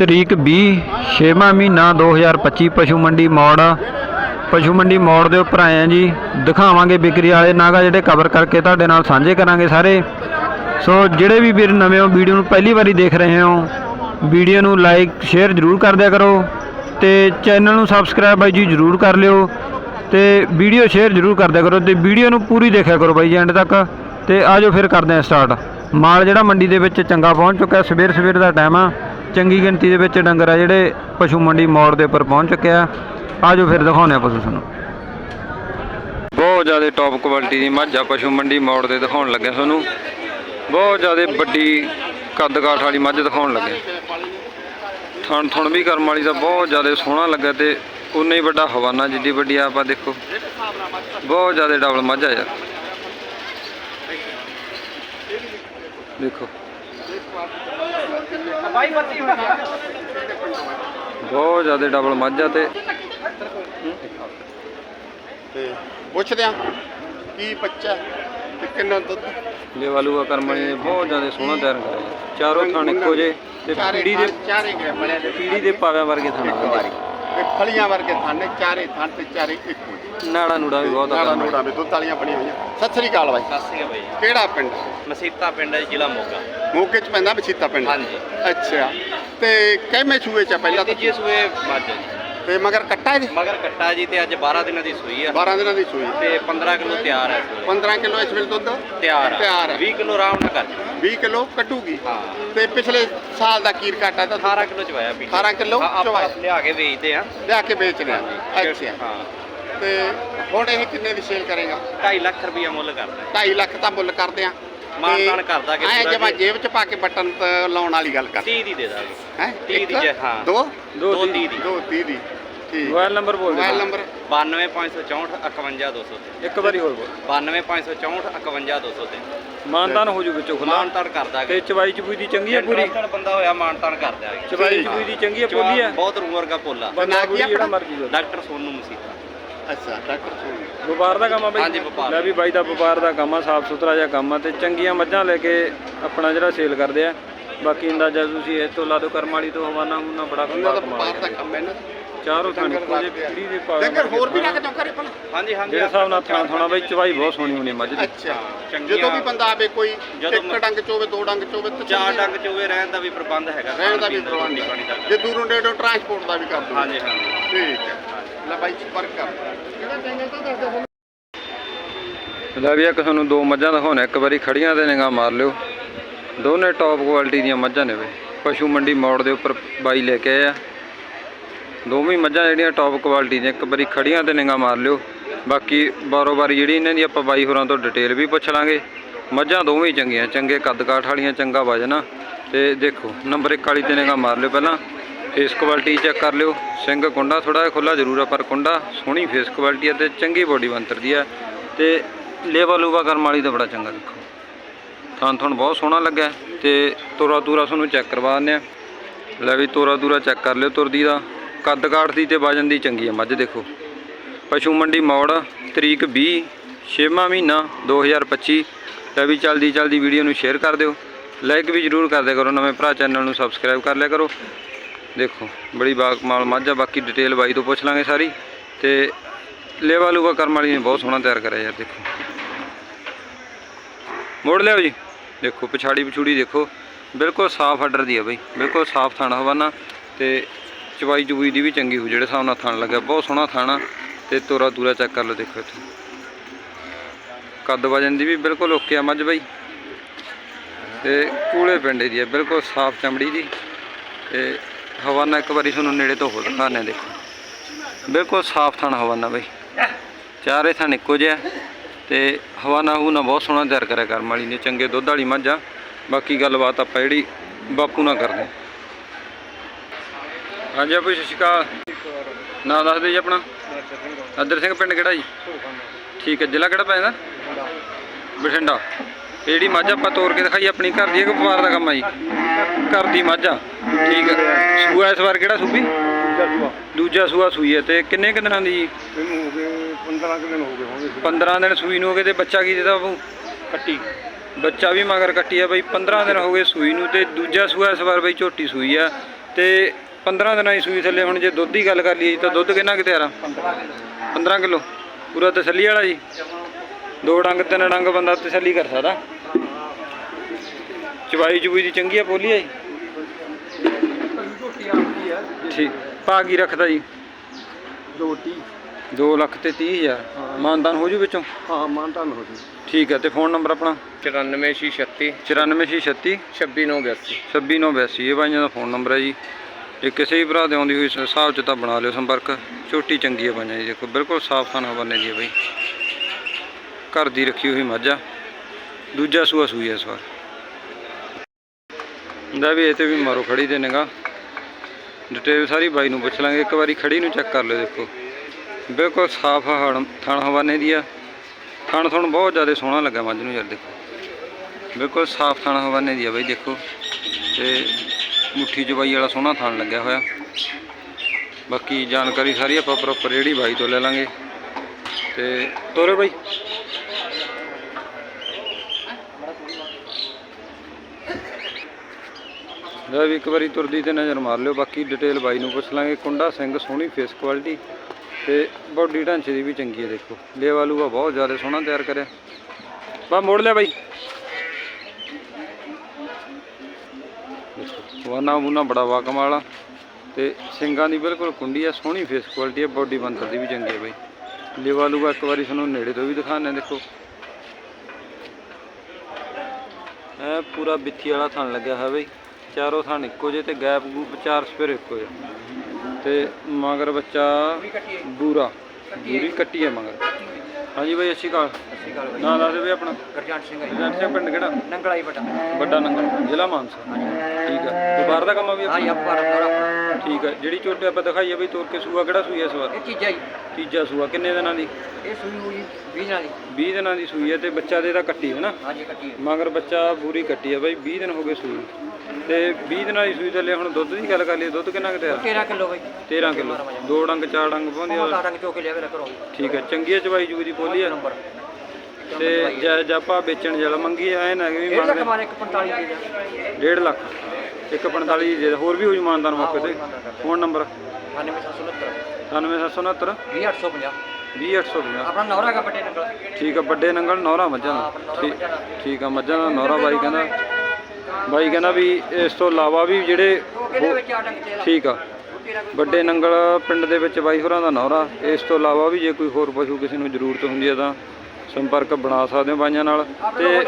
ਤਰੀਕ 20 ਛੇਵਾਂ ਮਹੀਨਾ 2025 ਪਸ਼ੂ ਮੰਡੀ ਮੋੜ। ਪਸ਼ੂ ਮੰਡੀ ਮੋੜ ਦੇ ਉੱਪਰ ਆਏ ਆ ਜੀ। ਦਿਖਾਵਾਂਗੇ ਵਿਕਰੀ ਵਾਲੇ ਨਾਗਾ ਜਿਹੜੇ ਕਵਰ ਕਰਕੇ ਤੁਹਾਡੇ ਨਾਲ ਸਾਂਝੇ ਕਰਾਂਗੇ ਸਾਰੇ। ਸੋ ਜਿਹੜੇ ਵੀ ਵੀਰ ਨਵੇਂ ਹੋ, ਵੀਡੀਓ ਨੂੰ ਪਹਿਲੀ ਵਾਰੀ ਦੇਖ ਰਹੇ ਹੋ, ਵੀਡੀਓ ਨੂੰ ਲਾਈਕ ਸ਼ੇਅਰ ਜਰੂਰ ਕਰ ਦਿਆ ਕਰੋ ਤੇ ਚੈਨਲ ਨੂੰ ਸਬਸਕ੍ਰਾਈਬ ਬਾਈ ਜੀ ਜਰੂਰ ਕਰ ਲਿਓ ਤੇ ਵੀਡੀਓ ਸ਼ੇਅਰ ਜਰੂਰ ਕਰ ਦਿਆ ਕਰੋ ਤੇ ਵੀਡੀਓ ਨੂੰ ਪੂਰੀ ਦੇਖਿਆ ਕਰੋ ਬਾਈ ਜੀ ਐਂਡ ਤੱਕ ਤੇ ਆਜੋ ਫਿਰ ਕਰਦੇ ਹਾਂ ਸਟਾਰਟ ਮਾਲ ਜਿਹੜਾ ਮੰਡੀ ਦੇ ਵਿੱਚ ਚੰਗਾ ਪਹੁੰਚ ਚੁੱਕਾ ਸਵੇਰ ਸਵੇਰ ਦਾ ਟਾਈਮ ਆ। ਚੰਗੀ ਗਿਣਤੀ ਦੇ ਵਿੱਚ ਡੰਗਰ ਆ ਜਿਹੜੇ ਪਸ਼ੂ ਮੰਡੀ ਮੋੜ ਦੇ ਉੱਪਰ ਪਹੁੰਚ ਚੁੱਕੇ ਆ। ਆਜੋ ਫਿਰ ਦਿਖਾਉਂਦੇ ਆ ਪਸ਼ੂ ਤੁਹਾਨੂੰ ਬਹੁਤ ਜ਼ਿਆਦਾ ਟੌਪ ਕੁਆਲਿਟੀ ਦੀ ਮੱਝ ਆ ਪਸ਼ੂ ਮੰਡੀ ਮੋੜ ਦੇ ਦਿਖਾਉਣ ਲੱਗੇ ਤੁਹਾਨੂੰ ਬਹੁਤ ਜ਼ਿਆਦਾ ਵੱਡੀ ਕੱਦ ਕਾਠ ਵਾਲੀ ਮੱਝ ਦਿਖਾਉਣ ਲੱਗੇ। ਥਣ ਥਣ ਵੀ ਕਰਮ ਵਾਲੀ ਦਾ ਬਹੁਤ ਜ਼ਿਆਦਾ ਸੋਹਣਾ ਲੱਗਾ ਤੇ ਉਨਾ ਹੀ ਵੱਡਾ ਹਵਾਨਾ ਜਿੱਡੀ ਵੱਡੀ ਆ ਆਪਾਂ ਦੇਖੋ। ਬਹੁਤ ਜ਼ਿਆਦਾ ਡਬਲ ਮੱਝ ਆ ਯਾਰ। ਦੇਖੋ। ਬਹੁਤ ਜ਼ਿਆਦਾ ਡਬਲ ਮੱਝ ਤੇ। ਤੇ ਪੁੱਛਦੇ ਆ ਕੀ ਬੱਚਾ ਤੇ ਕਿੰਨਾ ਦੁੱਧ? ਲੇਵਾਲੂਆ ਕਰਮ ਵਾਲੀ ਨੇ ਬਹੁਤ ਜ਼ਿਆਦਾ ਸੋਹਣਾ ਤਿਆਰ ਕਰਿਆ। ਚਾਰੋਂ ਥਣ ਇੱਕੋ ਜੇ ਤੇ ਪੀੜੀ ਦੇ ਚਾਰੇ ਗਏ ਬੜਿਆ ਪੀੜੀ ਦੇ ਪਾਵਿਆਂ ਵਰਗੇ ਥਣ ਤੇ ਫਲੀਆਂ ਵਰਗੇ ਥਾਨੇ ਚਾਰੇ ਥਾਂ ਤੇ ਚਾਰੇ ਇੱਕੋ ਜਿਹੇ। ਨਾੜਾ ਨੂੜਾ ਵੀ ਬਹੁਤ ਆ ਨਾੜਾ। ਨੂੜਾ ਵੀ ਦੁੱਧ ਵਾਲੀਆਂ ਬਣੀਆਂ ਹੋਈਆਂ ਸਤਿ ਸ੍ਰੀ ਅਕਾਲ ਬਾਈ ਸਤਿ ਸ਼੍ਰੀ ਅਕਾਲ ਬਾਈ ਕਿਹੜਾ ਪਿੰਡ ਮਸੀਤਾ ਪਿੰਡ ਹੈ ਜ਼ਿਲ੍ਹਾ ਮੋਗਾ ਮੋਕੇ ਚ ਪੈਂਦਾ ਬਛੀਤਾ ਪਿੰਡ ਹਾਂਜੀ। ਅੱਛਾ ਤੇ ਕਿੰਨੇ ਛੂਏ ਚ ਆ ਪਹਿਲਾਂ ਤਾਂ ਤੀਜੇ ਸੂਏ ਮੱਝ ਹੈ ਜੀ। ਤੇ ਮਗਰ ਕੱਟਾ ਜੀ ਮਗਰ ਕੱਟਾ ਜੀ ਤੇ ਅੱਜ 12 ਦਿਨਾਂ ਦੀ ਸੂਈ ਆ। 12 ਦਿਨਾਂ ਦੀ ਸੂਈ। ਤੇ 15 ਕਿਲੋ ਤਿਆਰ ਹੈ 15 ਕਿਲੋ ਇਸ ਵੇਲੇ ਦੁੱਧ? ਤਿਆਰ ਆ। ਤਿਆਰ ਆ। 20 ਕਿਲੋ ਆਰਾਮ ਨਾਲ ਕਰ। 20 ਕਿਲੋ ਕੱਟੂਗੀ ਹਾਂ। ਤੇ ਪਿਛਲੇ ਸਾਲ ਦਾ ਕੀਰ ਘਾਟਾ ਤਾਂ 18 ਕਿਲੋ ਚਵਾਇਆ ਵੀ 18 ਕਿਲੋ ਚਵਾਇਆ। ਲਿਆ ਕੇ ਵੇਚਦੇ ਆ ਲਿਆ ਕੇ ਵੇਚ ਲਿਆ। ਅੱਛਾ। ਹਾਂ। ਤੇ ਹੁਣ ਇਹ ਕਿੰਨੇ ਦੀ ਸੇਲ ਕਰੇਗਾ? 2.5 ਲੱਖ ਰੁਪਇਆ ਮੁੱਲ ਕਰਦਾ। 2.5 ਲੱਖ ਤਾਂ ਮੁੱਲ ਕਰਦੇ ਆ ਮਾਨ-ਤਾਨ ਕਰਦਾ ਕਿ ਐ ਜਮਾ। ਜੇਬ ਚ ਪਾ ਕੇ ਬਟਨ ਲਾਉਣ ਵਾਲੀ ਗੱਲ ਕਰ। 30 ਦੀ ਦੇ ਦਾਂਗੇ। ਹੈ? ਤੀਹ ਦੀ ਜੇ- ਹਾਂ। ਦੋ? ਦੋ ਦੋ ਦੀ- ਤੀਹ ਦੀ। ਦੋ 30 ਦੀ। ਠੀਕ। ਮੋਬਾਈਲ ਨੰਬਰ ਬੋਲ ਮੋਬਾਈਲ ਦਿਓ ਨੰਬਰ 92564 51200 ਤੇ ਇੱਕ ਵਾਰੀ ਹੋਰ ਬੋਲ। 92564 51200 ਤੇ ਮਾਨਤਾਨ ਹੋ ਜੂ ਵਿੱਚੋਂ ਖੁੱਲਾ ਮਾਨ-ਤਾਨ ਕਰਦਾ ਤੇ ਚਵਾਈ ਚਬੂਈ ਦੀ ਚੰਗੀ ਆ ਪੂਰੀ? ਬੰਦਾ ਹੋਇਆ ਮਾਨ-ਤਾਨ ਕਰ ਦਿਆਂਗੇ। ਚਵਾਈ ਚਬੂਈ ਦੀ ਚੰਗੀ ਆ ਪੋਲੀ ਆ? ਬਹੁਤ ਰੂ ਵਰਗਾ ਪੋਲਾ। ਬੰਦਾ ਕੀ ਜਿਹੜਾ ਆਪਣਾ? ਮਰਜ਼ੀ ਦੋ ਡਾਕਟਰ ਸੋਨੂ ਮਸੀਤਾ। ਅੱਛਾ ਡਾਕਟਰ ਸੋਨੀ। ਵਪਾਰ ਦਾ ਕੰਮ ਆ ਬਾਈ। ਹਾਂਜੀ, ਵਪਾਰ। ਲੈ ਵੀ ਬਾਈ ਦਾ ਵਪਾਰ ਦਾ ਕੰਮ ਆ ਸਾਫ਼ ਸੁਥਰਾ ਜਿਹਾ ਕੰਮ ਆ ਤੇ ਚੰਗੀਆਂ ਮੱਝਾਂ ਲੈ ਕੇ ਆਪਣਾ ਜਿਹੜਾ ਸੇਲ ਕਰਦੇ ਆ। ਬਾਕੀ ਅੰਦਾਜ਼ਾ ਤੁਸੀਂ ਇਹ ਤੋਂ ਲਾ ਦਿਓ ਕਰਮ ਵਾਲੀ ਤੋਂ ਹਵਾਨਾ ਹੁਣਾ ਬੜਾ ਦਾ ਕਮਾਲ ਵਪਾਰ ਦਾ ਕੰਮ ਹੈ ਨਾ। ਚਾਰੋਂ ਥਾਂ ਇੱਕੋ ਜੇ ਪੀੜੀ ਦੇ ਪਾਵੇ ਡੰਗਰ ਹੋਰ ਵੀ ਰੱਖ ਦਿਓ ਘਰੇ ਭਲਾ। ਹਾਂਜੀ ਹਾਂਜੀ ਜਿਹੜੇ ਹਿਸਾਬ ਨਾਲ ਥਾਂ ਥਾਣਾ ਬਾਈ ਚਵਾਈ ਬਹੁਤ ਸੋਹਣੀ ਹੋਣੀ ਮੱਝ ਦੀ। ਅੱਛਾ। ਜਦੋਂ ਵੀ ਬੰਦਾ ਆਵੇ ਕੋਈ ਇੱਕ ਡੰਗ ਚੋਵੇ ਦੋ ਡੰਗ ਚੋਵੇ ਤੇ ਚਾਰ ਡੰਗ ਚੋਵੇ ਰਹਿਣ ਦਾ ਵੀ ਪ੍ਰਬੰਧ ਹੈਗਾ। ਰਹਿਣ ਦਾ ਵੀ ਪ੍ਰਬੰਧ ਪਾਣੀ ਦਾ ਜੇ ਦੂਰੋਂ ਨੇੜੋਂ ਟਰਾਂਸਪੋਰਟ ਦਾ ਵੀ ਕਰ ਦੋ ਹਾਂਜੀ ਹਾਂਜੀ। ਠੀਕ ਹੈ। ਲੈ ਬਾਈ ਸੰਪਰਕ ਕਰ ਕਿਹੜਾ ਚੈਨਲ ਤਾਂ ਦੱਸ ਦਿਓ ਲੈ ਵੀ ਇੱਕ ਤੁਹਾਨੂੰ ਦੋ ਮੱਝਾਂ ਦਿਖਾਉਣਾ ਇੱਕ ਵਾਰੀ ਖੜੀਆਂ ਤੇ ਨਿਗਾਹ ਮਾਰ ਲਿਓ। ਦੋਨੇ ਟੌਪ ਕੁਆਲਿਟੀ ਦੀਆਂ ਮੱਝਾਂ ਨੇ ਬਈ। ਪਸ਼ੂ ਮੰਡੀ ਮੋੜ ਦੇ ਉੱਪਰ ਬਾਈ ਲੈ ਕੇ ਆਏ ਆ। ਦੋਵੇਂ ਮੱਝਾਂ ਜਿਹੜੀਆਂ ਟੌਪ ਕੁਆਲਿਟੀ ਦੀਆਂ, ਇੱਕ ਵਾਰੀ ਖੜੀਆਂ ਤੇ ਨਿਗਾਹ ਮਾਰ ਲਿਓ। ਬਾਕੀ ਬਾਰੋ ਬਾਰੀ ਜਿਹੜੀ ਇਹਨਾਂ ਦੀ ਆਪਾਂ ਬਾਈ ਹੋਰਾਂ ਤੋਂ ਡਿਟੇਲ ਵੀ ਪੁੱਛ ਲਾਂਗੇ। ਮੱਝਾਂ ਦੋਵੇਂ ਹੀ ਚੰਗੀਆਂ, ਚੰਗੇ ਕੱਦ ਕਾਠ ਵਾਲੀਆਂ, ਚੰਗਾ ਵਜਨ ਆ। ਤੇ ਦੇਖੋ ਨੰਬਰ 1 ਵਾਲੀ ਤੇ ਨਿਗਾਹ ਮਾਰ ਲਿਓ ਪਹਿਲਾਂ। ਫੇਸ ਕੁਆਲਿਟੀ ਚੈੱਕ ਕਰ ਲਿਓ। ਸਿੰਘ ਕੁੰਡਾ ਥੋੜਾ ਜਿਹਾ ਖੁੱਲਾ ਜ਼ਰੂਰ ਆ, ਪਰ ਕੁੰਡਾ ਸੋਹਣੀ ਫੇਸ ਕੁਆਲਿਟੀ ਆ ਤੇ ਚੰਗੀ ਬੋਡੀ ਬੰਤਰ ਦੀ ਆ। ਤੇ ਲੇਵਾ ਲੂਵਾ ਕਰਨ ਵਾਲੀ ਤਾਂ ਬੜਾ ਚੰਗਾ ਦੇਖੋ। ਥਾਂ ਥਣ ਬਹੁਤ ਸੋਹਣਾ ਲੱਗਾ ਹੈ ਤੇ ਤੋਰਾ ਤੂਰਾ ਤੁਹਾਨੂੰ ਚੈੱਕ ਕਰਵਾ ਦਿੰਦੇ ਆ। ਲੈ ਵੀ ਤੋਰਾ ਤੂਰਾ ਚੈੱਕ ਕਰ ਲਿਓ ਤੁਰਦੀ ਦਾ। ਕੱਦ ਕਾਠ ਦੀ ਤੇ ਵਜਨ ਦੀ ਚੰਗੀ ਆ, ਮੱਝ ਦੇਖੋ। ਪਸ਼ੂ ਮੰਡੀ ਮੌੜ, ਤਰੀਕ 20 ਛੇਵਾਂ ਮਹੀਨਾ 2025 ਲੈ ਵੀ ਚਲਦੀ ਚਲਦੀ ਵੀਡੀਓ ਨੂੰ ਸ਼ੇਅਰ ਕਰ ਦਿਓ। ਲਾਈਕ ਵੀ ਜਰੂਰ ਕਰ ਦਿਆ ਕਰੋ, ਨਵੇਂ ਭਰਾ ਚੈਨਲ ਨੂੰ ਸਬਸਕ੍ਰਾਈਬ ਕਰ ਲਿਆ ਕਰੋ। ਦੇਖੋ, ਬੜੀ ਬਾਕਮਾਲ ਮੱਝ ਆ, ਬਾਕੀ ਡਿਟੇਲ ਬਾਈ ਤੋਂ ਪੁੱਛ ਲਾਂਗੇ ਸਾਰੀ। ਤੇ ਲੇਵਾ ਲੂਵਾ ਕਰਮ ਵਾਲੀ ਨੇ ਬਹੁਤ ਸੋਹਣਾ ਤਿਆਰ ਕਰਿਆ ਯਾਰ, ਦੇਖੋ। ਮੋੜ ਲਿਆਓ ਜੀ। ਦੇਖੋ, ਪਛਾੜੀ ਪਛੂੜੀ ਦੇਖੋ। ਬਿਲਕੁਲ ਸਾਫ਼ ਆਰਡਰ ਦੀ ਆ ਬਈ, ਬਿਲਕੁਲ ਸਾਫ਼ ਥਾਣਾ ਹਵਾਨਾ। ਤੇ ਚਵਾਈ ਚੁਬਈ ਦੀ ਵੀ ਚੰਗੀ ਹੋ ਜਿਹੜੇ ਹਿਸਾਬ ਨਾਲ ਥਣ ਲੱਗਾ, ਬਹੁਤ ਸੋਹਣਾ ਥਾਣਾ ਤੇ ਤੋਰਾ ਤੂਰਾ ਚੈੱਕ ਕਰ ਲਓ ਦੇਖੋ ਇੱਥੇ। ਕੱਦ ਵਜਨ ਦੀ ਵੀ ਬਿਲਕੁਲ ਓਕੇ ਆ ਮੱਝ ਬਾਈ। ਤੇ ਕੂਲੇ ਪਿੰਡੇ ਦੀ ਹੈ ਬਿਲਕੁਲ ਸਾਫ਼ ਚਮੜੀ ਦੀ। ਤੇ ਹਵਾਨਾ ਇੱਕ ਵਾਰੀ ਤੁਹਾਨੂੰ ਨੇੜੇ ਤੋਂ ਹੋ ਦਿਖਾਣੇ ਦੇਖੋ। ਬਿਲਕੁਲ ਸਾਫ਼ ਥਣ ਹਵਾਨਾ ਬਾਈ। ਚਾਰੇ ਥਣ ਇੱਕੋ ਜਿਹਾ ਤੇ ਹਵਾਨਾ ਹੂਨਾ ਬਹੁਤ ਸੋਹਣਾ ਤਿਆਰ ਕਰਿਆ ਕਰਮ ਵਾਲੀ ਨੇ, ਚੰਗੇ ਦੁੱਧ ਵਾਲੀ ਮੱਝ ਆ। ਬਾਕੀ ਗੱਲਬਾਤ ਆਪਾਂ ਜਿਹੜੀ ਬਾਪੂ ਨਾਲ ਕਰਦੇ ਹਾਂ। ਹਾਂਜੀ ਆਪੂ ਸਤਿ ਸ਼੍ਰੀ ਅਕਾਲ। ਨਾਂ ਦੱਸ ਦਿਓ ਜੀ ਆਪਣਾ। ਅਦਰ ਸਿੰਘ ਪਿੰਡ ਕਿਹੜਾ ਜੀ? ਠੀਕ ਹੈ ਜ਼ਿਲ੍ਹਾ ਕਿਹੜਾ ਪੈਂਦਾ? ਬਠਿੰਡਾ। ਇਹ ਜਿਹੜੀ ਮੱਝ ਆਪਾਂ ਤੋਰ ਕੇ ਦਿਖਾਈ ਆਪਣੀ ਘਰ ਦੀ ਹੈ ਕਿ ਵਪਾਰ ਦਾ ਕੰਮ ਆ ਜੀ। ਘਰ ਦੀ ਮੱਝ ਆ। ਠੀਕ ਹੈ। ਸੂਆ ਇਸ ਵਾਰ ਕਿਹੜਾ ਸੂਬੀ? ਦੂਜਾ ਸੂਆ। ਸੂਈ ਹੈ। ਤੇ ਕਿੰਨੇ ਕੁ ਦਿਨਾਂ ਦੀ ਜੀ? ਇਹਨੂੰ ਹੋ ਗਏ 15 ਕੁ ਦਿਨ ਹੋ ਗਏ ਹੋਣਗੇ 15 ਦਿਨ ਸੂਈ ਨੂੰ ਹੋ ਗਏ ਤੇ ਬੱਚਾ ਕੀ ਦਿੱਤਾ ਬਾਬੂ ਕੱਟੀ। ਬੱਚਾ ਵੀ ਮਗਰ ਕੱਟੀ ਆ ਬਈ। 15 ਦਿਨ ਹੋ ਗਏ ਸੂਈ ਨੂੰ ਤੇ ਦੂਜਾ ਸੂਆ ਇਸ ਵਾਰ ਬਈ ਝੋਟੀ ਸੂਈ ਆ। ਤੇ 15 ਦਿਨਾਂ ਦੀ ਸੂਈ ਥੱਲੇ ਹੁਣ ਜੇ ਦੁੱਧ ਦੀ ਗੱਲ ਕਰ ਲਈਏ ਜੀ ਤਾਂ ਦੁੱਧ ਕਿੰਨਾ ਕਿ ਤਿਆਰ ਆ? 15 ਕਿਲੋ। ਪੂਰਾ ਤਸੱਲੀ ਵਾਲਾ ਜੀ। ਦੋ ਡੰਗ ਤਿੰਨ ਡੰਗ ਬੰਦਾ ਤਸੱਲੀ ਕਰ ਸਕਦਾ। ਚਵਾਈ ਚੁਬਈ ਦੀ ਚੰਗੀ ਆ ਪੋਲੀ ਆ ਜੀ। ਠੀਕ। ਭਾਅ ਕੀ ਰੱਖਦਾ ਜੀ? ਰੋਟੀ। 2 ਲੱਖ ਤੇ 30 ਹਜ਼ਾਰ। ਮਾਨਦਾਨ ਹੋ ਜੂ ਵਿੱਚੋਂ? ਹਾਂ ਮਾਨਤਾਨ ਹੋ ਜੀ। ਠੀਕ ਹੈ ਤੇ ਫੋਨ ਨੰਬਰ ਆਪਣਾ? 9436 94636 26982 26982 ਇਹ ਬਾਈਆਂ ਦਾ ਫੋਨ ਨੰਬਰ ਹੈ ਜੀ। ਜੇ ਕਿਸੇ ਵੀ ਭਰਾ ਦੇ ਆਉਂਦੀ ਹੋਈ ਹਿਸਾਬ ਚ ਤਾਂ ਬਣਾ ਲਿਓ ਸੰਪਰਕ, ਝੋਟੀ ਚੰਗੀ ਆ ਬਾਈਆਂ ਜੀ ਦੇਖੋ, ਬਿਲਕੁਲ ਸਾਫ਼ ਖਾਨਾ ਹਵਾਨੇ ਦੀ ਹੈ ਬਾਈ। ਘਰ ਦੀ ਰੱਖੀ ਹੋਈ ਮੱਝ ਆ ਦੂਜਾ ਸੂਆ ਸੂਈ ਹੈ ਇਸ ਵਾਰ। ਦਾ ਵੀ ਇਹ ਤੇ ਵੀ ਮਾਰੋ ਖੜੀ ਦੇ ਨਿਗਾ ਡਿਟੇਲ ਸਾਰੀ ਬਾਈ ਨੂੰ ਪੁੱਛ ਲਾਂਗੇ, ਇੱਕ ਵਾਰੀ ਖੜੀ ਨੂੰ ਚੈੱਕ ਕਰ ਲਿਓ ਦੇਖੋ। ਬਿਲਕੁਲ ਸਾਫ਼ ਹਣ, ਥਣ ਹਵਾਨੇ ਦੀ ਆ। ਥਣ ਥਣ ਬਹੁਤ ਜ਼ਿਆਦਾ ਸੋਹਣਾ ਲੱਗਾ ਮੱਝ ਨੂੰ ਯਾਰ ਦੇਖੋ। ਬਿਲਕੁਲ ਸਾਫ਼ ਥਣ ਹਵਾਨੇ ਦੀ ਆ ਬਾਈ ਦੇਖੋ। ਤੇ ਮੁੱਠੀ ਜਵਾਈ ਵਾਲਾ ਸੋਹਣਾ ਥਾਣ ਲੱਗਿਆ ਹੋਇਆ। ਬਾਕੀ ਜਾਣਕਾਰੀ ਸਾਰੀ ਆਪਾਂ ਪ੍ਰੋਪਰ ਜਿਹੜੀ ਬਾਈ ਤੋਂ ਲੈ ਲਾਂਗੇ। ਤੇ ਤੋਰੇ ਬਾਈ। ਲੈ ਵੀ ਇੱਕ ਵਾਰੀ ਤੁਰਦੀ ਤੇ ਨਜ਼ਰ ਮਾਰ ਲਿਓ। ਬਾਕੀ ਡਿਟੇਲ ਬਾਈ ਨੂੰ ਪੁੱਛ ਲਾਂਗੇ। ਕੁੰਡਾ ਸਿੰਘ ਸੋਹਣੀ ਫੇਸ ਕੁਆਲਿਟੀ ਤੇ ਬਾਡੀ ਢਾਂਚੇ ਦੀ ਵੀ ਚੰਗੀ ਹੈ ਦੇਖੋ। ਲੇਵਾ ਲੂਆ ਬਹੁਤ ਜ਼ਿਆਦਾ ਸੋਹਣਾ ਤਿਆਰ ਕਰਿਆ। ਬਾ ਮੋੜ ਲਿਆ ਬਾਈ। ਵਾਨਾ ਬੁਨਾ ਬੜਾ ਵਾ ਕਮਾਲ ਆ ਤੇ ਸਿੰਗਾਂ ਦੀ ਬਿਲਕੁਲ ਕੁੰਡੀ ਆ, ਸੋਹਣੀ ਫੇਸ ਕੁਆਲਿਟੀ ਆ ਬਾਡੀ ਬੰਦਰ ਦੀ ਵੀ ਚੰਗੀ ਹੈ ਬਾਈ। ਲੇਵਾ ਲੂਆ ਇੱਕ ਵਾਰੀ ਤੁਹਾਨੂੰ ਨੇੜੇ ਤੋਂ ਵੀ ਦਿਖਾਣੇ ਦੇਖੋ। ਇਹ ਪੂਰਾ ਬਿੱਥੀ ਵਾਲਾ ਥਣ ਲੱਗਿਆ ਹੋਇਆ ਬਈ। ਚਾਰੋਂ ਥਣ ਇੱਕੋ ਜਿਹੇ ਤੇ ਗੈਪ ਗੂਪ ਚਾਰ ਸਪੇਰ ਇੱਕੋ ਜਿਹੇ। ਤੇ ਮਗਰ ਬੱਚਾ ਬੂਰਾ। ਬੂਰੀ ਕੱਟੀ ਹੈ ਮਗਰ। ਹਾਂਜੀ ਬਾਈ ਅੱਛੀ ਕਾਲ ਸਤਿ ਸ਼੍ਰੀ ਅਕਾਲ ਨਾਂ ਦੱਸ ਦੇ ਬਈ ਆਪਣਾ। ਗਰਜਾਨ ਸਿੰਘ ਜਨ ਸਿੰਘ ਪਿੰਡ ਕਿਹੜਾ? ਨੰਗਲਾਈ ਬਟਾ। ਵੱਡਾ ਨੰਗਲ ਜ਼ਿਲ੍ਹਾ ਮਾਨਸਾ। ਠੀਕ ਹੈ ਤੇ ਬਾਹਰ ਦਾ ਕੰਮ ਆ ਵੀ ਹਾਂ ਜੀ ਆਪਣਾ? ਆਪਾਂ ਆਪਣਾ ਠੀਕ ਹੈ ਜਿਹੜੀ ਝੋਟੇ ਆਪਾਂ ਦਿਖਾਈ ਆ ਬਈ ਤੋਰ ਕੇ ਸੂਆ ਕਿਹੜਾ ਸੂਈ ਹੈ ਇਸ ਵਾਰ? ਇਹ ਚੀਜ਼ਾਂ ਜੀ। ਤੀਜਾ ਸੂਆ। ਕਿੰਨੇ ਦਿਨਾਂ ਦੀ? ਇਹ ਸੂਈ ਹੋਈ 20 ਦਿਨਾਂ ਦੀ। 20 ਦਿਨਾਂ ਦੀ ਸੂਈ ਹੈ ਤੇ ਬੱਚਾ ਦੇ ਦਾ ਕੱਟੀ ਹੈ ਨਾ ਹਾਂ ਜੀ ਮਗਰ ਬੱਚਾ ਪੂਰੀ ਕੱਟੀ ਆ ਬਾਈ 20 ਦਿਨ ਹੋ ਗਏ ਸੂਈ। ਤੇ 20 ਦਿਨਾਂ ਦੀ ਸੂਈ ਥੱਲੇ ਹੁਣ ਦੁੱਧ ਦੀ ਗੱਲ ਕਰ ਲਈਏ ਦੁੱਧ ਕਿੰਨਾ ਕੁ ਤਿਆਰ? 13 ਕਿਲੋ ਬਈ। 13 ਕਿਲੋ। ਦੋ ਡੰਗ ਚਾਰ ਡੰਗ ਪਾਉਂਦੀ ਆ। ਮਾਤਾ ਰੰਗ ਚੋਕ ਲਿਆ ਵੇ ਕਰੋ ਠੀਕ ਹੈ ਚੰਗੀ ਹੈ ਚਵਾਈ ਜੂਈ ਦੀ ਬੋਲੀ ਆ। ਨੰਬਰ। ਤੇ ਜੈ ਜਾਪਾ ਵੇਚਣ ਜਿਹੜਾ ਮੰਗੀ ਐ ਨਾ ਕਿ ਵੀ ਇਹ ਲੱਖ ਮੰਗਦੇ ਮਾਰੇ 145 ਦੀ ਦਾ। 1.5 ਲੱਖ। 145 ਦੇ ਹੋਰ ਵੀ ਹੋ ਜੂ ਮਾਨਦਾਨ ਮੌਕੇ ਤੇ। Phone number? 9770 97769 20850 20850 ਆਪਣਾ ਨੌਰਾ ਕਾ ਬਟੇ ਨੰਗਲ? ਠੀਕ ਆ ਵੱਡੇ ਨੰਗਲ ਨੌਰਾ ਮੱਝਾਂ ਦਾ। ਠੀਕ- ਆ ਮੱਝਾਂ ਦਾ ਨੌਰਾ ਬਾਈ ਕਹਿੰਦਾ। ਬਾਈ ਕਹਿੰਦਾ ਵੀ ਇਸ ਤੋਂ ਇਲਾਵਾ ਵੀ ਜਿਹੜੇ ਠੀਕ ਆ। ਵੱਡੇ ਨੰਗਲ ਪਿੰਡ ਦੇ ਵਿੱਚ ਬਾਈ ਹੋਰਾਂ ਦਾ ਨੌਰਾ। ਇਸ ਤੋਂ ਇਲਾਵਾ ਵੀ ਜੇ ਕੋਈ ਹੋਰ ਪਸ਼ੂ ਕਿਸੇ ਨੂੰ ਜ਼ਰੂਰਤ ਹੁੰਦੀ ਹੈ ਤਾਂ ਸੰਪਰਕ ਬਣਾ ਸਕਦੇ ਹੋ ਬਾਈਆਂ ਨਾਲ। ਤੇ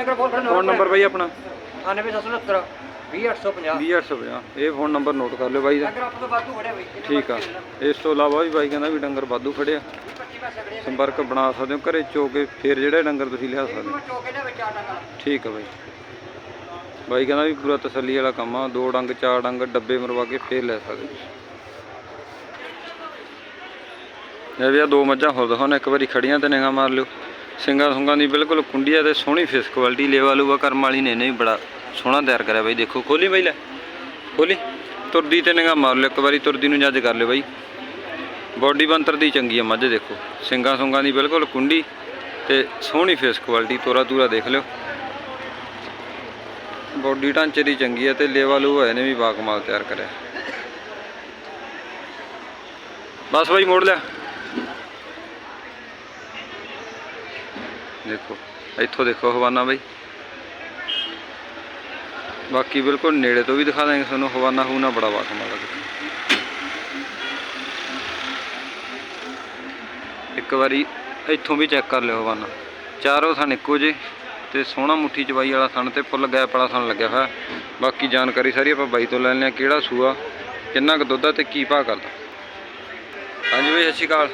ਫੋਨ ਨੰਬਰ ਬਾਈ ਆਪਣਾ? 9770 20850 20850 ਇਹ ਫੋਨ ਨੰਬਰ ਨੋਟ ਕਰ ਲਿਓ ਬਾਈ ਦਾ। ਬਈ ਠੀਕ ਆ। ਇਸ ਤੋਂ ਇਲਾਵਾ ਵੀ ਬਾਈ ਕਹਿੰਦਾ ਵੀ ਡੰਗਰ ਵਾਧੂ ਖੜਿਆ ਸੰਪਰਕ ਬਣਾ ਸਕਦੇ ਹੋ ਘਰੇ ਚੋ ਕੇ ਫਿਰ ਜਿਹੜੇ ਡੰਗਰ ਤੁਸੀਂ ਲਿਆ ਸਕਦੇ ਚੋਕੇ ਠੀਕ ਆ ਬਾਈ। ਬਾਈ ਕਹਿੰਦਾ ਵੀ ਪੂਰਾ ਤਸੱਲੀ ਵਾਲਾ ਕੰਮ ਆ ਦੋ ਡੰਗ ਚਾਰ ਡੰਗ ਡੱਬੇ ਮਰਵਾ ਕੇ ਫੇਰ ਲੈ ਸਕਦੇ ਇਹ ਵੀ ਆ ਦੋ ਮੱਝਾਂ ਹੋਰ ਦਿਖਾਉਣਾ ਇੱਕ ਵਾਰੀ ਖੜੀਆਂ ਤੇ ਨਿਗਾਹ ਮਾਰ ਲਿਓ। ਸਿੰਗਾਂ ਸੁੰਗਾਂ ਦੀ ਬਿਲਕੁਲ ਕੁੰਡੀਆਂ ਤੇ ਸੋਹਣੀ ਫੇਸ ਕੁਆਲਿਟੀ ਲੇਵਾ ਲੂਆ ਕਰਮ ਵਾਲੀ ਨੇ ਵੀ ਬੜਾ ਸੋਹਣਾ ਤਿਆਰ ਕਰਿਆ ਬਾਈ, ਦੇਖੋ, ਖੋਲੀ ਬਾਈ ਲੈ, ਖੋਲੀ। ਤੁਰਦੀ ਤੇ ਨਿਗਾਹ ਮਾਰ ਲਿਓ, ਇੱਕ ਵਾਰੀ ਤੁਰਦੀ ਨੂੰ ਜੱਜ ਕਰ ਲਿਓ ਬਾਈ। ਬਾਡੀ ਬੰਤਰ ਦੀ ਚੰਗੀ ਹੈ ਮੱਝ ਦੇਖੋ। ਸਿੰਗਾਂ ਸੁੰਗਾਂ ਦੀ ਬਿਲਕੁਲ ਕੁੰਡੀ ਤੇ ਸੋਹਣੀ ਫੇਸ ਕੁਆਲਿਟੀ ਤੋਰਾ ਤੂਰਾ ਦੇਖ ਲਿਓ। ਬਾਡੀ ਢਾਂਚੇ ਦੀ ਚੰਗੀ ਹੈ ਤੇ ਲੇਵਾ ਲੂ ਹੋਏ ਨੇ ਵੀ ਬਾਕਮਾਲ ਤਿਆਰ ਕਰਿਆ। ਬਸ ਬਾਈ, ਮੋੜ ਲਿਆ। ਦੇਖੋ, ਇੱਥੋਂ ਦੇਖੋ ਹਵਾਨਾ ਬਾਈ। ਬਾਕੀ ਬਿਲਕੁਲ ਨੇੜੇ ਤੋਂ ਵੀ ਦਿਖਾ ਦਾਂਗੇ ਤੁਹਾਨੂੰ ਹਵਾਨਾ ਹੂਨਾ ਬੜਾ ਬਾਕਮਾਲ ਹੈ ਇੱਕ ਵਾਰੀ ਇੱਥੋਂ ਵੀ ਚੈੱਕ ਕਰ ਲਿਓ ਹਵਾਨਾ। ਚਾਰੋਂ ਥਣ ਇੱਕੋ ਜੇ ਤੇ ਸੋਹਣਾ ਮੁੱਠੀ ਚਵਾਈ ਵਾਲਾ ਥਣ ਤੇ ਫੁੱਲ ਗੈਪ ਵਾਲਾ ਥਣ ਲੱਗਿਆ ਹੋਇਆ। ਬਾਕੀ ਜਾਣਕਾਰੀ ਸਾਰੀ ਆਪਾਂ ਬਾਈ ਤੋਂ ਲੈ ਲੈਂਦੇ ਹਾਂ ਕਿਹੜਾ ਸੂਆ ਕਿੰਨਾ ਕੁ ਦੁੱਧ ਆ ਤੇ ਕੀ ਭਾਅ ਕਰਦਾ। ਹਾਂਜੀ ਬਾਈ ਸਤਿ ਸ਼੍ਰੀ ਅਕਾਲ।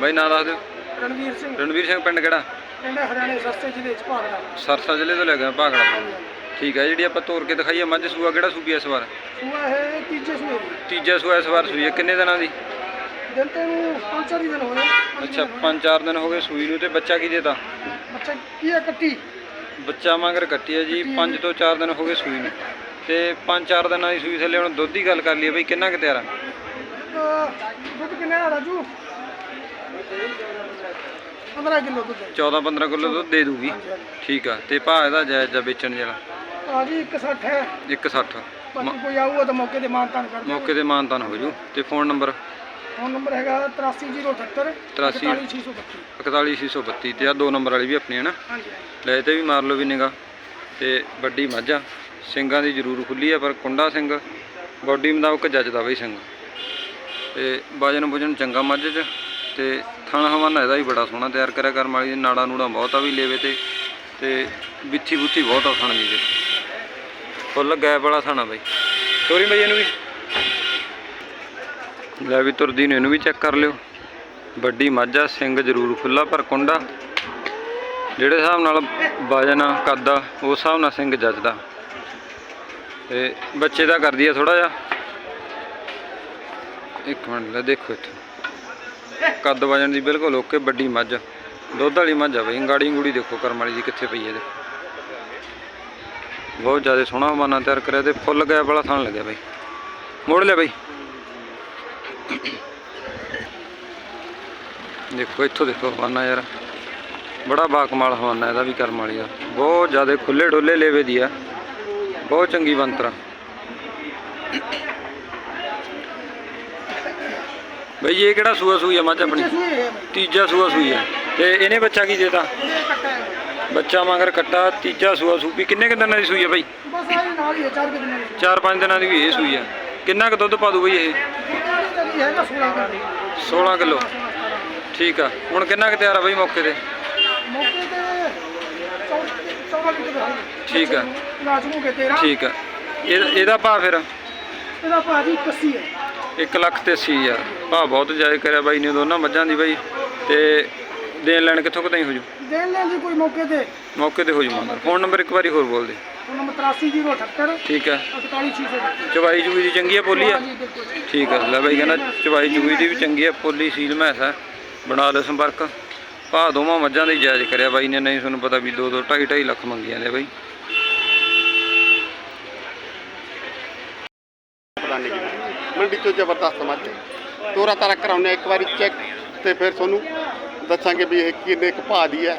ਬਾਈ ਨਾਂ ਦੱਸ ਦਿਓ। ਰਣਵੀਰ ਸਿੰਘ। ਰਣਵੀਰ ਸਿੰਘ ਪਿੰਡ ਕਿਹੜਾ? ਪਿੰਡ ਹਰਿਆਣੇ ਸਸਤੇ ਜ਼ਿਲ੍ਹੇ ਚ ਭਾਗੜਾ ਸਰਸਾ ਜ਼ਿਲ੍ਹੇ ਤੋਂ ਲੈ ਕੇ ਭਾਗੜਾ ਠੀਕ ਹੈ ਜਿਹੜੀ ਆਪਾਂ ਤੋਰ ਕੇ ਦਿਖਾਈਏ ਮੱਝ ਸੂਆ ਕਿਹੜਾ ਸੂਪੀ ਇਸ ਵਾਰ? ਸੂਆ ਹੈ ਤੀਜੇ ਸੂਏ ਦੀ। ਤੀਜਾ ਸੂਆ ਇਸ ਵਾਰ ਸੂਈ ਹੈ ਕਿੰਨੇ ਦਿਨਾਂ ਦੀ? ਦਿਨ ਤੇ ਨੂੰ ਪੰਜ ਚਾਰ ਹੀ ਦਿਨ ਹੋਏ ਅੱਛਾ ਪੰਜ ਚਾਰ ਦਿਨ ਹੋ ਗਏ ਸੂਈ ਨੂੰ ਤੇ ਬੱਚਾ ਕੀ ਦੇਤਾ? ਬੱਚਾ ਕੀ ਹੈ ਕੱਟੀ? ਬੱਚਾ ਮਗਰ ਕੱਟੀ ਹੈ ਜੀ 5 ਤੋਂ 4 ਦਿਨ ਹੋ ਗਏ ਸੂਈ ਨੂੰ। ਤੇ 5-4 ਦਿਨਾਂ ਦੀ ਸੂਈ ਥੱਲੇ ਹੁਣ ਦੁੱਧ ਦੀ ਗੱਲ ਕਰ ਲਈਏ ਬਈ ਕਿੰਨਾ ਕੁ ਤਿਆਰ ਆ? ਇੱਕ ਦੁੱਧ ਕਿੰਨਾ ਹੈ ਰਾਜੂ? 15 ਕਿਲੋ ਦੁੱਧ ਹੈ। 14-15 ਕਿਲੋ ਦੁੱਧ ਦੇ ਦੂਗੀ। ਠੀਕ ਆ ਤੇ ਭਾਅ ਇਹਦਾ ਜਾਇਜ਼ ਆ ਵੇਚਣ ਜਿਹੜਾ ਆ ਜੀ 160 ਹੈ। 160 ਬਾਕੀ ਕੋਈ ਆਊਗਾ ਤਾਂ ਮੌਕੇ ਤੇ ਮਾਨਤਾਨ ਕਰ ਦਿਆਂਗੇ ਮੌਕੇ ਤੇ ਮਾਨਤਾਨ ਹੋ ਜੂ। ਤੇ ਫੋਨ ਨੰਬਰ? ਫੋਨ ਨੰਬਰ ਹੈਗਾ 83078 83 41632 41632 ਤੇ ਆ ਦੋ ਨੰਬਰ ਵਾਲੀ ਵੀ ਆਪਣੀ ਹੈ ਨਾ। ਹਾਂਜੀ ਲੈ ਤੇ ਵੀ ਮਾਰ ਲਓ ਵੀ ਨਿਗਾ ਤੇ ਵੱਡੀ ਮੱਝ। ਸਿੰਘਾਂ ਦੀ ਜ਼ਰੂਰ ਖੁੱਲੀ ਆ ਪਰ ਕੁੰਡਾ ਸਿੰਘ ਬਾਡੀ ਮੁਤਾਬਕ ਜੱਜਦਾ ਬਈ ਸਿੰਘ। ਤੇ ਵਜਨ ਵਜਨ ਚੰਗਾ ਮੱਝ 'ਚ। ਤੇ ਥਣ ਹਵਾਨਾ ਇਹਦਾ ਵੀ ਬੜਾ ਸੋਹਣਾ ਤਿਆਰ ਕਰਿਆ ਕਰਮ ਵਾਲੀ ਦੇ। ਨਾੜਾ ਨੂੜਾ ਬਹੁਤ ਆ ਵੀ ਲੇਵੇ ਤੇ। ਤੇ ਬਿੱਥੀ ਬੁੱਥੀ ਬਹੁਤ ਆ ਥਣ ਦੀ ਦੇਖੋ ਫੁੱਲ ਗੈਪ ਵਾਲਾ ਥਣ ਬਾਈ। ਬਈ ਸੋਰੀ ਬਈ ਇਹਨੂੰ ਵੀ। ਲੈ ਵੀ ਤੁਰਦੀ ਨੂੰ ਇਹਨੂੰ ਵੀ ਚੈੱਕ ਕਰ ਲਿਓ। ਵੱਡੀ ਮੱਝ ਆ ਸਿੰਘ ਜ਼ਰੂਰ ਖੁੱਲਾ ਪਰ ਕੁੰਡਾ। ਜਿਹੜੇ ਹਿਸਾਬ ਨਾਲ ਵਜਨ ਆ, ਕੱਦ ਆ ਉਸ ਹਿਸਾਬ ਨਾਲ ਸਿੰਘ ਜੱਜਦਾ। ਤੇ ਬੱਚੇ ਦਾ ਕਰਦੀ ਆ ਥੋੜਾ ਜਿਹਾ। ਇੱਕ ਮਿੰਟ ਲੈ ਦੇਖੋ ਇੱਥੇ। ਕੱਦ ਵਜਨ ਦੀ ਬਿਲਕੁਲ ਓਕੇ ਵੱਡੀ ਮੱਝ। ਦੁੱਧ ਵਾਲੀ ਮੱਝ ਆ ਬਈ ਗਾੜੀ ਗੂੜੀ ਦੇਖੋ ਕਰਮ ਵਾਲੀ ਜੀ ਕਿੱਥੇ ਪਈ ਹੈ ਇਹਦੇ। ਬਹੁਤ ਜ਼ਿਆਦਾ ਸੋਹਣਾ ਹਵਾਨਾ ਤਿਆਰ ਕਰਿਆ ਤੇ ਫੁੱਲ ਗੈਪ ਵਾਲਾ ਥਣ ਲੱਗਿਆ ਬਈ। ਮੋੜ ਲਿਆ ਬਈ। ਦੇਖੋ, ਇੱਥੋਂ ਦੇਖੋ ਹਵਾਨਾ ਯਾਰ। ਬੜਾ ਬਾਕਮਾਲ ਹਵਾਨਾ ਇਹਦਾ ਵੀ ਕਰਮ ਵਾਲੀ ਆ। ਬਹੁਤ ਜ਼ਿਆਦਾ ਖੁੱਲੇ ਡੁੱਲੇ ਲੇਵੇ ਦੀ ਆ। ਬਹੁਤ ਚੰਗੀ ਬੰਤਰਾ ਬਈ, ਇਹ ਕਿਹੜਾ ਸੂਆ ਸੂਈ ਆ ਮੱਝ ਆਪਣੀ? ਤੀਜਾ ਸੂਆ ਸੂਈ ਆ। ਤੇ ਇਹਨੇ ਬੱਚਾ ਕੀ ਦੇਤਾ? ਬੱਚਾ ਮਗਰ ਕੱਟਾ ਤੀਜਾ ਸੂਆ ਸੂਪੀ। ਕਿੰਨੇ ਕੁ ਦਿਨਾਂ ਦੀ ਸੂਈ ਆ ਬਈ? ਬਸ ਆਹੀ ਨਾਲ ਹੀ ਹੈ ਚਾਰ ਕੁ ਦਿਨਾਂ ਦੀ। ਚਾਰ ਪੰਜ ਦਿਨਾਂ ਦੀ ਵੀ ਇਹ ਸੂਈ ਆ। ਕਿੰਨਾ ਕੁ ਦੁੱਧ ਪਾ ਦੂ ਬਈ ਇਹ? ਇਹਦੀ ਜੀ ਹੈਗਾ 16 ਕਿਲੋ। 16 ਕਿਲੋ ਠੀਕ ਆ। ਹੁਣ ਕਿੰਨਾ ਕੁ ਤਿਆਰ ਆ ਬਈ ਮੌਕੇ ਤੇ? ਮੌਕੇ ਤੇ 14 ਲੀਟਰ ਦਾ। ਠੀਕ ਆ। ਲਾਜ਼ਮੂ ਕੇ 13 ਠੀਕ ਆ। ਇਹ- ਇਹਦਾ ਭਾਅ ਫਿਰ? ਇਹਦਾ ਭਾਜੀ 81 ਹੈ 1 ਲੱਖ ਤੇ 80 ਹਜ਼ਾਰ। ਭਾਅ ਬਹੁਤ ਜਾਇਜ਼ ਕਰਿਆ ਬਾਈ ਨੇ ਦੋਨਾਂ ਮੱਝਾਂ ਦੀ ਬਾਈ। ਤੇ ਦੇਣ ਲੈਣ ਕਿੱਥੋਂ ਕਿਤਾਈ ਹੋ ਜੂ? ਦੇਣ ਲੈਣ ਦੀ ਕੋਈ ਮੌਕੇ ਤੇ। ਮੌਕੇ ਤੇ ਹੋ ਜੂ ਮੰਗਰ ਫੋਨ ਨੰਬਰ ਇੱਕ ਵਾਰੀ ਹੋਰ ਬੋਲ ਦੇ। ਉਹ ਨੰਬਰ 83078 ਠੀਕ ਹੈ 41632 ਚਵਾਈ ਚੁਗੀ ਦੀ ਚੰਗੀ ਆ ਪੋਲੀ ਆ? ਜੀ ਬਿਲਕੁਲ। ਜੀ। ਠੀਕ ਆ। ਲੈ ਬਾਈ ਕਹਿੰਦਾ ਚਵਾਈ ਚੁਗੀ ਦੀ ਵੀ ਚੰਗੀ ਆ ਪੋਲੀ ਸੀਲ ਮੈਸ ਆ। ਬਣਾ ਲਓ ਸੰਪਰਕ। ਭਾਅ ਦੋਵਾਂ ਮੱਝਾਂ ਦੀ ਜਾਇਜ਼ ਕਰਿਆ ਬਾਈ ਨੇ ਨਹੀਂ ਤੁਹਾਨੂੰ ਪਤਾ ਵੀ 2 2 2.5 2.5 ਲੱਖ ਮੰਗੀਆਂ ਨੇ ਬਾਈ। ਮੰਡੀ ਤੋਂ ਜ਼ਬਰਦਸਤ ਮੱਝ। ਤੋਰਾ ਤਾਰਾ ਕਰਾਉਨੇ ਇੱਕ ਵਾਰੀ ਚੈੱਕ ਤੇ ਫਿਰ ਤੁਹਾਨੂੰ ਦੱਸਾਂਗੇ ਵੀ ਇਹ ਕਿੰਨੇ ਕੁ ਭਾਅ ਦੀ ਹੈ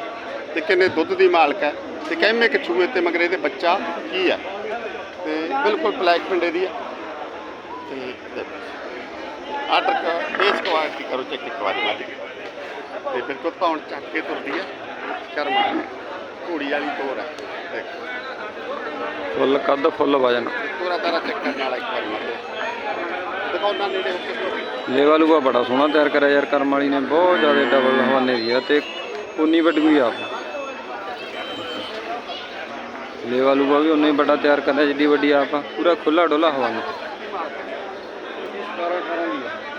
ਤੇ ਕਿੰਨੇ ਦੁੱਧ ਦੀ ਮਾਲਕ ਹੈ ਤੇ ਕਿੰਨੇ ਕੁ ਛੂਏ ਤੇ ਮਗਰ ਇਹਦੇ ਬੱਚਾ ਕੀ ਹੈ। ਤੇ ਬਿਲਕੁਲ ਬਲੈਕ ਪਿੰਡੇ ਦੀ ਹੈ। ਤੇ ਆਰਡਰ ਫੇਸ ਕੁਆਲਿਟੀ ਕਰੋ ਚੈੱਕ ਇੱਕ ਵਾਰੀ ਦੀ। ਤੇ ਬਿਲਕੁਲ ਧੌਣ ਚੱਕ ਕੇ ਤੁਰਦੀ ਹੈ। ਵਾਲੀ। ਘੋੜੀ ਵਾਲੀ ਤੋਰ ਹੈ। ਦੇਖੋ। ਫੁੱਲ ਕੱਦ ਫੁੱਲ ਵਜਨ। ਪੂਰਾ ਤਾਰਾ ਚੈੱਕ ਕਰਨ ਵਾਲਾ ਇੱਕ ਵਾਰੀ ਮੱਝ ਦਿਖਾਉਣਾ ਨੇੜੇ ਹੋ ਕੇ ਲੇਵਾ ਲੂਗਾ ਬੜਾ ਸੋਹਣਾ ਤਿਆਰ ਕਰਿਆ ਯਾਰ ਕਰਮ ਵਾਲੀ ਨੇ ਬਹੁਤ ਜ਼ਿਆਦਾ ਡਬਲ ਹਵਾਨੇ ਦੀ ਆ ਤੇ ਉਨੀ ਵੱਡੀ ਵੀ ਆਪ ਲੇਵਾ ਲੂਗਾ ਵੀ ਉਨਾ ਵੱਡਾ ਤਿਆਰ ਕਰਦਾ ਜਿੱਡੀ ਵੱਡੀ ਆਪ ਆ। ਪੂਰਾ ਖੁੱਲਾ ਡੋਲਾ ਹਵਾਨਾ।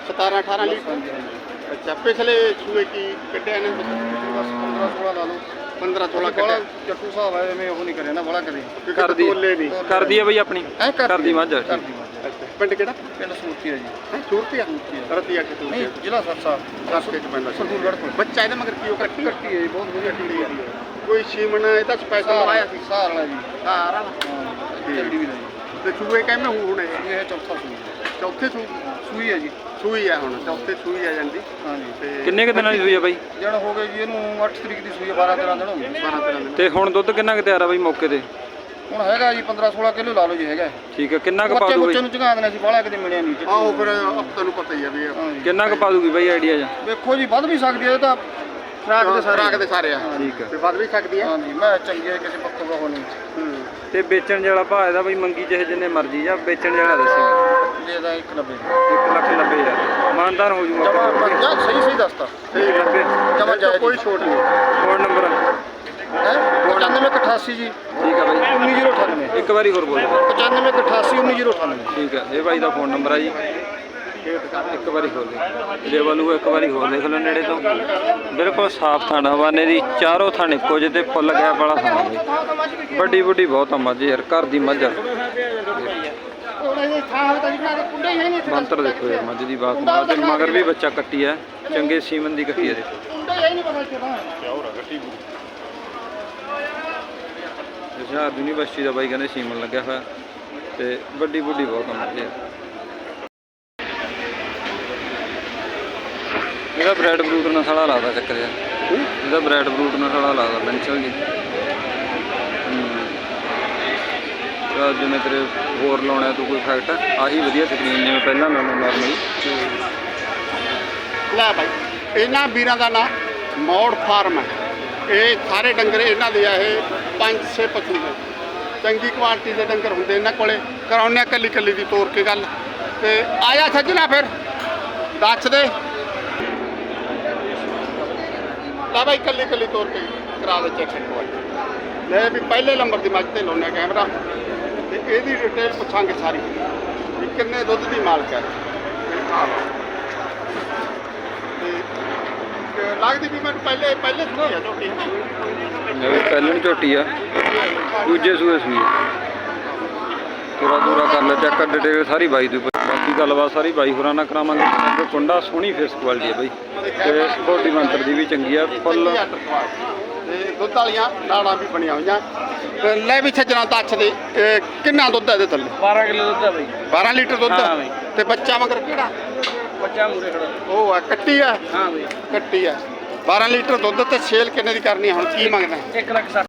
17 18 ਲੀਟਰ ਅੱਛਾ ਪਿਛਲੇ ਸੂਏ ਕੀ ਕੱਢਿਆ ਨੇ 15 16 ਲਾ ਲਓ। 15 16 ਕੱਢਿਆ। ਚੱਟੂ ਸਾਹਿਬ ਐ ਐਵੇਂ ਉਹ ਨਹੀਂ ਕਰੇ ਨਾ ਬੜਾ ਕਦੇ। ਕਰਦੀ ਬੋਲੇ ਨਹੀਂ ਕਰਦੀ ਆ ਬਈ ਆਪਣੀ। ਕਰਦੀ ਮੱਝ। ਅੱਛਾ ਪਿੰਡ ਕਿਹੜਾ? ਪਿੰਡ ਸੂਰਤੀ ਹੈ ਜੀ ਹੈ ਸੂਰਤੀਆ ਰਤੀਆ ਕਿ ਨਹੀਂ ਸੂਰਤੀਆ ਜ਼ਿਲ੍ਹਾ ਸਰਸਾ। ਦੱਸ ਕੇ ਪੈਂਦਾ। ਸਰਦੂਲਗੜ੍ਹ ਤੋਂ ਬੱਚਾ ਇਹਦੇ ਮਗਰ ਕੀ ਉਹ ਕੱਟੀ? ਕੱਟੀ ਹੈ ਜੀ, ਬਹੁਤ ਵਧੀਆ ਟੀੜੀ ਹੈ ਕੋਈ ਸੀਮਨ ਇਹਦਾ ਸਪੈਸ਼ਲ ਲਵਾਇਆ ਸੀ ਸਾਰ ਵਾਲਾ ਜੀ ਸਾਰਾ ਹਾਂ ਚੱਲਦੀ ਵੀ ਨਹੀਂ ਤੇ ਸੂਏ ਕਹਿੰਦੇ ਹੁਣ? ਇਹ ਇਹ ਚੌਥਾ ਸੂਈ। ਚੌਥੇ ਸੂਈ ਹੈ ਜੀ। ਸੂਈ ਆ ਹੁਣ ਚੌਥੇ ਸੂਈ ਆ ਜਾਂਦੀ। ਹਾਂ ਜੀ ਤੇ ਕਿੰਨੇ ਕੁ ਦਿਨਾਂ ਦੀ ਹੋਈ ਆ ਬਾਈ? ਜਣ ਹੋ ਗਏ ਜੀ ਇਹਨੂੰ 8 ਤਰੀਕ ਦੀ ਸੂਈ ਹੈ 12 13 ਦਿਨ ਹੋ ਗਏ। 12 13 ਦਿਨ। ਤੇ ਹੁਣ ਦੁੱਧ ਕਿੰਨਾ ਕੁ ਤਿਆਰ ਆ ਬਾਈ ਮੌਕੇ ਤੇ? ਹੁਣ ਹੈਗਾ ਜੀ 15 16 ਕਿਲੋ ਲਾ ਲਓ ਜੀ ਹੈਗਾ। ਠੀਕ ਆ ਕਿੰਨਾ ਕੁ ਪਾ ਬੱਚੇ ਦੂ ਬੱਚੇ ਬਾਈ ਨੂੰ ਚੰਗਾ ਦੇਣਾ ਸੀ ਬਾਹਲਾ ਕਿਤੇ ਮਿਲਿਆ ਨਹੀਂ ਆਹੋ ਫਿਰ ਅਬ ਤੁਹਾਨੂੰ ਪਤਾ ਹੀ ਆ ਵੀ ਇਹ ਹਾਂ ਜੀ ਕਿੰਨਾ ਕੁ ਪਾ ਦੂਗੀ ਬਾਈ ਆਈਡੀਆ ਜਾਂ? ਵੇਖੋ ਜੀ ਵੱਧ ਵੀ ਸਕਦੀ ਹੈ ਇਹ ਤਾਂ ਰਾਖ ਦੇ ਸਾਰੇ ਰਾਗ ਦੇ ਸਾਰੇ ਆ। ਠੀਕ ਆ। ਤੇ ਵੱਧ ਵੀ ਸਕਦੀ ਆ। ਹਾਂ ਜੀ ਮੈਂ ਚੰਗੀ ਹੈ ਕਿਸੇ ਪੱਖੋਂ ਦਾ ਹੋ ਨਹੀਂ। ਹੂੰ। ਤੇ ਵੇਚਣ ਜਿਹੜਾ ਭਾਅ ਇਹਦਾ ਬਾਈ ਮੰਗੀ ਜਿਹੇ ਜਿੰਨੇ ਮਰਜ਼ੀ ਜਾਂ ਵੇਚਣ ਜਿਹੜਾ ਦੱਸੀ। ਦੇ ਦਾ 190 1 ਲੱਖ 90 ਹਜ਼ਾਰ। ਮਾਨਦਾਰ ਹੋ ਜੂਗਾ। ਜਮਾ ਜਾਂ ਸਹੀ ਸਹੀ ਦੱਸਤਾ। ਸਹੀ ਗੱਲ ਹੈ ਜਮਾਂ ਜਾਇਜ਼ ਕੋਈ ਛੋਟ ਨਹੀਂ। Phone number? ਹੈ? 9588 ਜੀ। ਠੀਕ ਆ ਬਾਈ। 19098 ਇੱਕ ਵਾਰੀ ਹੋਰ ਬੋਲ। ਦਿਓ। 9588 19098 ਠੀਕ ਆ। ਇਹ ਬਾਈ ਦਾ ਫੋਨ ਨੰਬਰ ਆ ਜੀ। ਇੱਕ ਵਾਰੀ ਖੋਲ ਦੇ ਲੇਵਲ ਨੂੰ ਇੱਕ ਵਾਰੀ ਹੋਰ ਦੇਖ ਲਓ ਨੇੜੇ ਤੋਂ। ਬਿਲਕੁਲ ਸਾਫ਼ ਥਾਣ ਹਵਾਨੇ ਦੀ, ਚਾਰੋਂ ਥਾਣ ਇੱਕੋ ਜਿਹੇ ਤੇ ਫੁੱਲ ਗਿਆ ਵਾਲਾ ਥਾਂ ਬਈ ਵੱਡੀ ਵੱਡੀ ਬਹੁਤ ਆ ਮੱਝ ਯਾਰ, ਘਰ ਦੀ ਮੱਝ ਆ। ਬੰਤਰ ਦੇਖੋ ਯਾਰ, ਮੱਝ ਦੀ ਬਾਤ ਮਾਰ ਤੇ ਮਗਰ ਵੀ ਬੱਚਾ ਕੱਟੀ ਹੈ ਚੰਗੇ ਸੀਮਨ ਦੀ ਕੱਟੀ ਹੈ ਦੇਖੋ। ਹੁਸ਼ਿਆਰ ਯੂਨੀਵਰਸਿਟੀ ਦਾ ਬਾਈ ਕਹਿੰਦੇ ਸੀਮਨ ਲੱਗਿਆ ਹੋਇਆ। ਤੇ ਵੱਡੀ ਵੱਡੀ ਬਹੁਤ ਆ ਮੱਝ ਯਾਰ। ਇਹਦਾ ਬ੍ਰੈਡ ਬਰੂਟ ਨਾਲ ਸਾਲਾ ਲੱਗਦਾ ਚੱਕਰ ਯਾਰ ਇਹਦਾ ਬ੍ਰੈਡ ਬਰੂਟ ਨਾਲ ਸਾਲਾ ਲੱਗਦਾ ਪੈਨਸਲ ਜੀ। ਤੇਰਾ ਜਿਵੇਂ ਤੇਰੇ ਹੋਰ ਲਾਉਣਾ ਤੂੰ ਕੋਈ ਫੈਕਟ ਆਹੀ ਵਧੀਆ ਸਕਰੀਨ ਜਿਵੇਂ ਪਹਿਲਾਂ ਲਾਉਣਾ ਨਾਰਮਲੀ ਲੈ ਭਾਈ ਇਹਨਾਂ ਵੀਰਾਂ ਦਾ ਨਾਂ ਮੌੜ ਫਾਰਮ ਹੈ। ਇਹ ਸਾਰੇ ਡੰਗਰ ਇਹਨਾਂ ਦੇ ਆ ਇਹ ਪੰਜ ਛੇ ਪਸ਼ੂ ਨੇ। ਚੰਗੀ ਕੁਆਲਿਟੀ ਦੇ ਡੰਗਰ ਹੁੰਦੇ ਇਹਨਾਂ ਕੋਲੇ। ਕਰਾਉਣੇ ਕੱਲੀ ਕੱਲੀ ਦੀ ਤੋਰ ਕੇ ਗੱਲ। ਤੇ ਆਇਆ ਸੱਜਣਾ ਫਿਰ। ਦੱਸ ਦੇ। ਲੈ ਭਾਈ ਕੱਲੀ ਕੱਲੀ ਤੋਰ ਕੇ ਕਰਾ ਦੇ ਚੈੱਕ ਇੱਕ ਵਾਰ ਲੈ ਵੀ ਪਹਿਲੇ ਨੰਬਰ ਦੀ ਮੱਝ ਤੇ ਲਾਉਣੇ ਕੈਮਰਾ। ਤੇ ਇਹਦੀ ਡਿਟੇਲ ਪੁੱਛਾਂਗੇ ਸਾਰੀ। ਵੀ ਕਿੰਨੇ ਦੁੱਧ ਦੀ ਮਾਲਕ ਹੈ। ਤੇ ਲੱਗਦੀ ਵੀ ਮੈਨੂੰ ਪਹਿਲੇ ਪਹਿਲੇ ਸੁਣੀ ਆ ਝੋਟੀ ਇਹ ਝੋਟੀ ਆ। ਦੂਜੇ ਸੂਏ ਸੂਈ ਆ। ਤੁਰਾ ਕਰ ਲੈ ਚੈੱਕ ਡਿਟੇਲ ਸਾਰੀ ਬਾਈ ਦੀ ਬਾਕੀ ਗੱਲਬਾਤ ਸਾਰੀ ਬਾਈ ਹੋਰਾਂ ਨਾਲ ਕਰਾਵਾਂਗੇ। ਕੁੰਡਾ ਸੋਹਣੀ ਫੇਸ ਕੁਆਲਿਟੀ ਆ ਬਾਈ। ਤੇ ਬੋਡੀ ਮੰਤਰ ਦੀ ਵੀ ਚੰਗੀ ਆ ਫੁੱਲ। ਤੇ ਦੁੱਧ ਵਾਲੀਆਂ ਨਾੜਾਂ ਵੀ ਬਣੀਆਂ ਹੋਈਆਂ। ਤੇ ਲੈ ਵੀ ਸੱਜਣਾ ਦੱਸ ਦੇ। ਇਹ ਕਿੰਨਾ ਦੁੱਧ ਹੈ ਇਹਦੇ ਥੱਲੇ? 12 ਕਿਲੋ ਦੁੱਧ ਹੈ ਬਈ। 12 ਲੀਟਰ ਦੁੱਧ? ਹਾਂ ਬਈ। ਤੇ ਬੱਚਾ ਮਗਰ ਕਿਹੜਾ? ਬੱਚਾ ਮੂਰੇ ਖੜਾ। ਉਹ ਆ ਕੱਟੀ ਆ? ਹਾਂ ਬਈ। ਕੱਟੀ ਆ। 12 ਲੀਟਰ ਦੁੱਧ ਤੇ ਸੇਲ ਕਿੰਨੇ ਦੀ ਕਰਨੀ ਆ? ਹੁਣ ਕੀ ਮੰਗਦਾ 1 ਲੱਖ 60